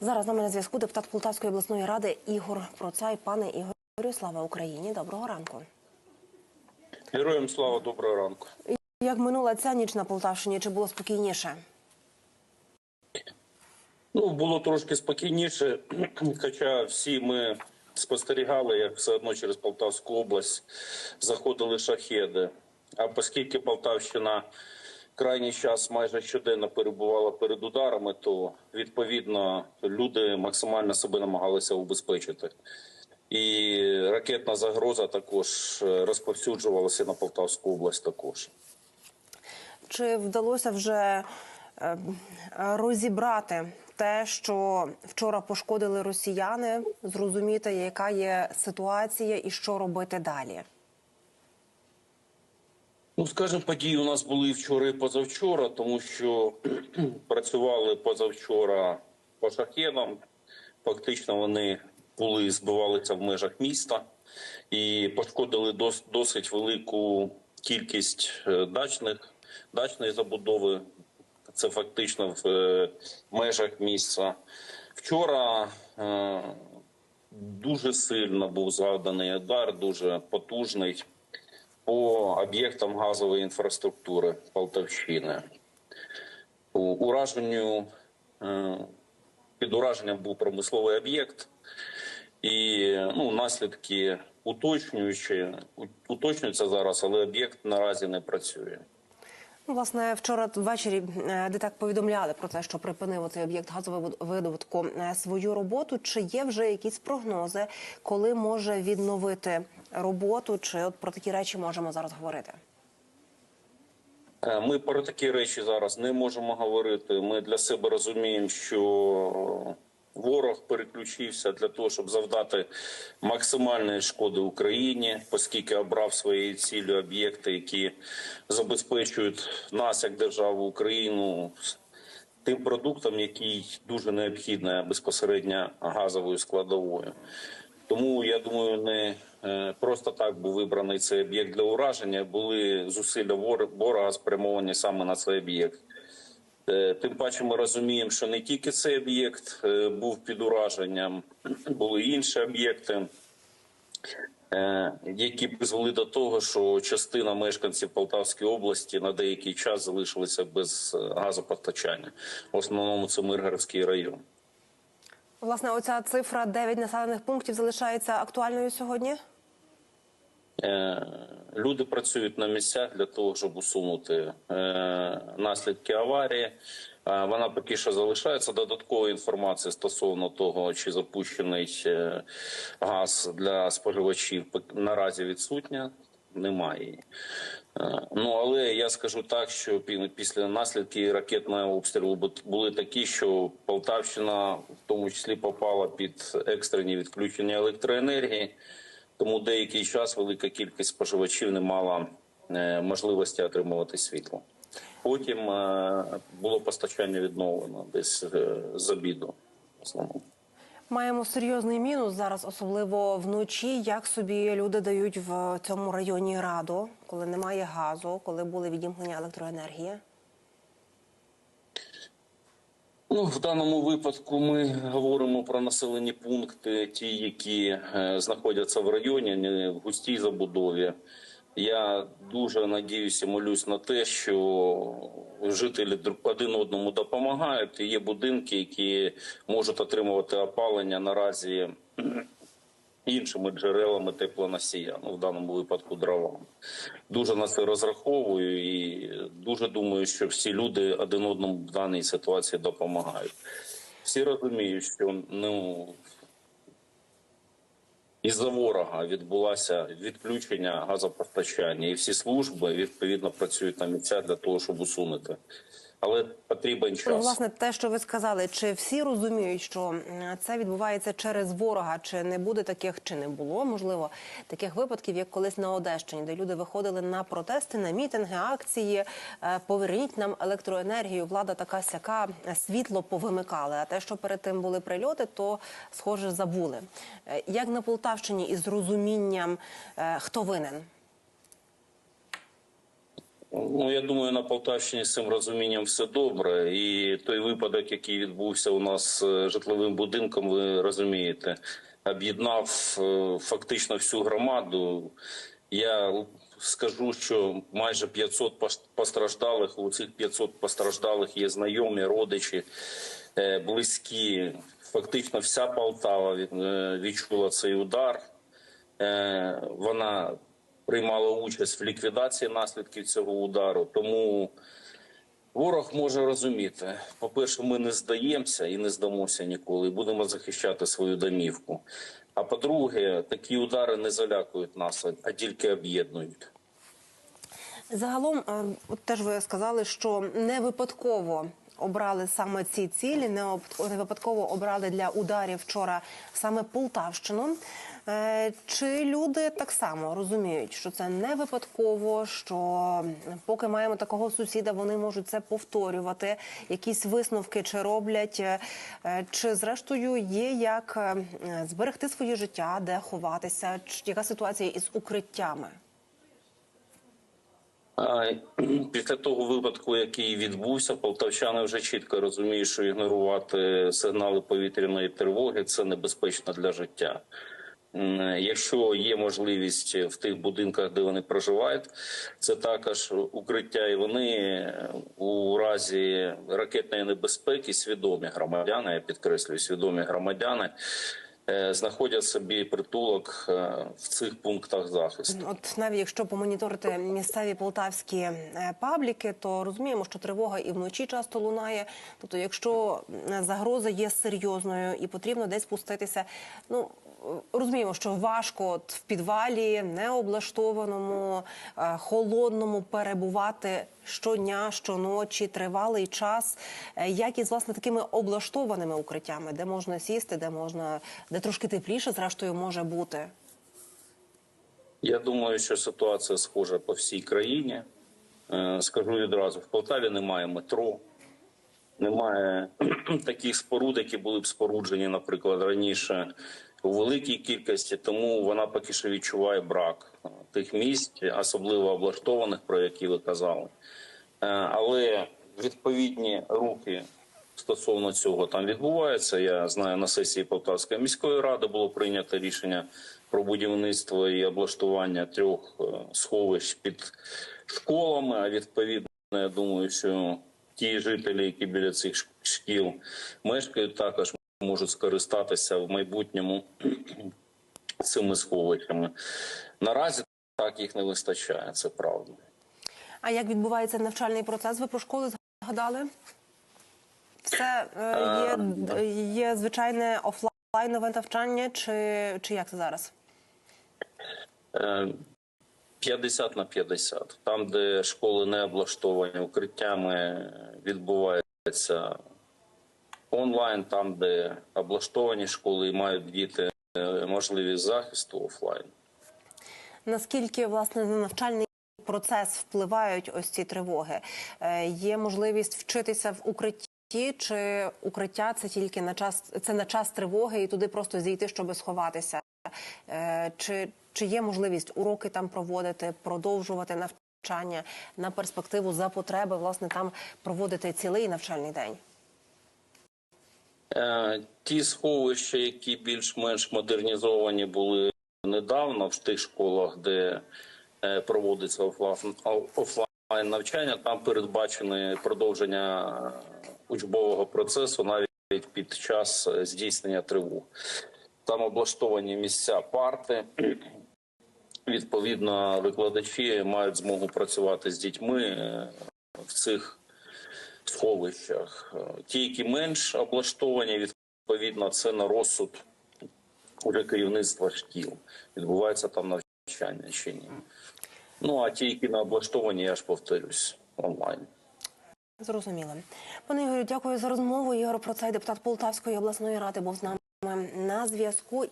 Зараз на зв'язку депутат Полтавської обласної ради Ігор Процай. Пане Ігорю, слава Україні! Доброго ранку. Героям слава, доброго ранку. Як минула ця ніч на Полтавщині? Чи було спокійніше? Ну, було трошки спокійніше, хоча всі ми спостерігали, як все одно через Полтавську область заходили шахеди. А оскільки Полтавщина крайній час майже щоденно перебувала перед ударами, то відповідно люди максимально себе намагалися убезпечити. І ракетна загроза також е, розповсюджувалася на Полтавську область також. Чи вдалося вже е, розібрати те, що вчора пошкодили росіяни, зрозуміти, яка є ситуація і що робити далі? Ну, скажімо, події у нас були вчора і позавчора, тому що працювали позавчора по шахедам. Фактично вони були збивалися в межах міста і пошкодили дос, досить велику кількість е, дачних дачної забудови. Це фактично в е, межах міста. Вчора е, дуже сильно був згаданий удар, дуже потужний по об'єктам газової інфраструктури Полтавщини. Ураженню е, під ураженням був промисловий об'єкт, і ну, наслідки уточнюючи, уточнюються зараз, але об'єкт наразі не працює. Ну, Власне, вчора ввечері е, ДТЕК повідомляли про те, що припинив цей об'єкт газового видобутку е, свою роботу. Чи є вже якісь прогнози, коли може відновити роботу? Чи от про такі речі можемо зараз говорити? Е, Ми про такі речі зараз не можемо говорити. Ми для себе розуміємо, що ворог переключився для того, щоб завдати максимальної шкоди Україні, оскільки обрав своєю ціллю об'єкти, які забезпечують нас як державу Україну тим продуктом, який дуже необхідна безпосередньо газовою складовою. Тому я думаю, не е, просто так був вибраний цей об'єкт для ураження. Були зусилля вор- ворога спрямовані саме на цей об'єкт. Е, Тим паче ми розуміємо, що не тільки цей об'єкт е, був під ураженням, були інші об'єкти, е, які призвели до того, що частина мешканців Полтавської області на деякий час залишилися без газопостачання. В основному це Миргородський район. Власне, оця цифра 9 населених пунктів залишається актуальною сьогодні. Е, Люди працюють на місцях для того, щоб усунути е, наслідки аварії. Е, Вона поки що залишається. Додаткова інформація стосовно того, чи запущений газ для споживачів наразі відсутня. Немає. Ну але я скажу так, що після наслідків ракетного обстрілу були такі, що Полтавщина в тому числі попала під екстрені відключення електроенергії. Тому деякий час велика кількість споживачів не мала е, можливості отримувати світло. Потім е, було постачання відновлено десь е, з обіду. Маємо серйозний мінус зараз, особливо вночі. Як собі люди дають в цьому районі раду, коли немає газу, коли були відімкнення електроенергії? Ну, в даному випадку ми говоримо про населені пункти, ті, які е, знаходяться в районі, не в густій забудові. Я дуже надіюся, молюсь на те, що жителі один одному допомагають. Є будинки, які можуть отримувати опалення наразі іншими джерелами теплоносія, ну в даному випадку дровами. Дуже на це розраховую і дуже думаю, що всі люди один одному в даній ситуації допомагають. Всі розуміють, що ну із-за ворога відбулося відключення газопостачання, і всі служби відповідно працюють на місцях для того, щоб усунути. Але потрібен Ну, час. власне, те, що ви сказали, чи всі розуміють, що це відбувається через ворога? Чи не буде таких, чи не було можливо таких випадків, як колись на Одещині, де люди виходили на протести, на мітинги, акції, е, поверніть нам електроенергію, влада така сяка, е, світло повимикали. А те, що перед тим були прильоти, то схоже забули. Е, Як на Полтавщині із розумінням, хто винен? Ну, я думаю, на Полтавщині з цим розумінням все добре. І той випадок, який відбувся у нас з житловим будинком, ви розумієте, об'єднав е, фактично всю громаду. Я скажу, що майже 500 постраждалих. У цих 500 постраждалих є знайомі, родичі, е, близькі. Фактично вся Полтава від- е, відчула цей удар. Е, Вона приймала участь в ліквідації наслідків цього удару. Тому ворог може розуміти: по-перше, ми не здаємося і не здамося ніколи, і будемо захищати свою домівку. А по-друге, такі удари не залякують нас, а- тільки об'єднують. Загалом, е, теж ви сказали, що не випадково обрали саме ці цілі, не випадково обрали для ударів вчора саме Полтавщину. Е, Чи люди так само розуміють, що це не випадково, що поки маємо такого сусіда, вони можуть це повторювати, якісь висновки чи роблять, е, чи зрештою є як е, зберегти своє життя, де ховатися, яка ситуація із укриттями? Після того випадку, який відбувся, полтавчани вже чітко розуміють, що ігнорувати сигнали повітряної тривоги це небезпечно для життя. Якщо є можливість в тих будинках, де вони проживають, це також укриття, і вони е, у разі ракетної небезпеки свідомі громадяни, я підкреслюю, свідомі громадяни е, знаходять собі притулок е, в цих пунктах захисту. От навіть якщо помоніторити місцеві полтавські пабліки, то розуміємо, що тривога і вночі часто лунає. Тобто, якщо загроза є серйозною і потрібно десь спуститися, ну розуміємо, що важко от в підвалі необлаштованому, е, холодному перебувати щодня, щоночі, тривалий час. Е, Як із власне такими облаштованими укриттями, де можна сісти, де можна, де трошки тепліше, зрештою може бути. Я думаю, що ситуація схожа по всій країні. Е, Скажу відразу: в Полтаві немає метро, немає таких споруд, які були б споруджені, наприклад, раніше у великій кількості, тому вона поки що відчуває брак е, тих місць, особливо облаштованих, про які ви казали. Е, Але відповідні рухи стосовно цього там відбуваються. Я знаю, на сесії Полтавської міської ради було прийнято рішення про будівництво і облаштування трьох е, сховищ під школами. А відповідно, я думаю, що ті жителі, які біля цих шкіл мешкають, також можуть скористатися в майбутньому цими сховищами. Наразі так їх не вистачає, це правда. А як відбувається навчальний процес? Ви про школи згадали? Все е, є, є звичайне офлайнове навчання, чи, чи як це зараз? Е, 50 на 50. Там, де школи не облаштовані укриттями, відбувається онлайн, там, де облаштовані школи і мають діти е, можливість захисту офлайн. Наскільки власне на навчальний процес впливають ось ці тривоги? Е, є можливість вчитися в укритті, чи укриття це тільки на час це на час тривоги, і туди просто зійти, щоб сховатися? Е, чи, чи є можливість уроки там проводити, продовжувати навчання на перспективу за потреби, власне, там проводити цілий навчальний день? Е, Ті сховища, які більш-менш модернізовані були недавно в тих школах, де е, проводиться офлайн, навчання, там передбачене продовження е, учбового процесу навіть під час здійснення тривог. Там облаштовані місця парти. Відповідно, викладачі мають змогу працювати з дітьми в цих сховищах. Е, Ті, які менш облаштовані, відповідно, це на розсуд уже керівництва шкіл. Відбувається там навчання чи ні. Ну а ті, які не облаштовані, я ж повторюсь, онлайн. Зрозуміло. Пане Ігорю, дякую за розмову. Ігор Процей, депутат Полтавської обласної ради, був з нами на зв'язку.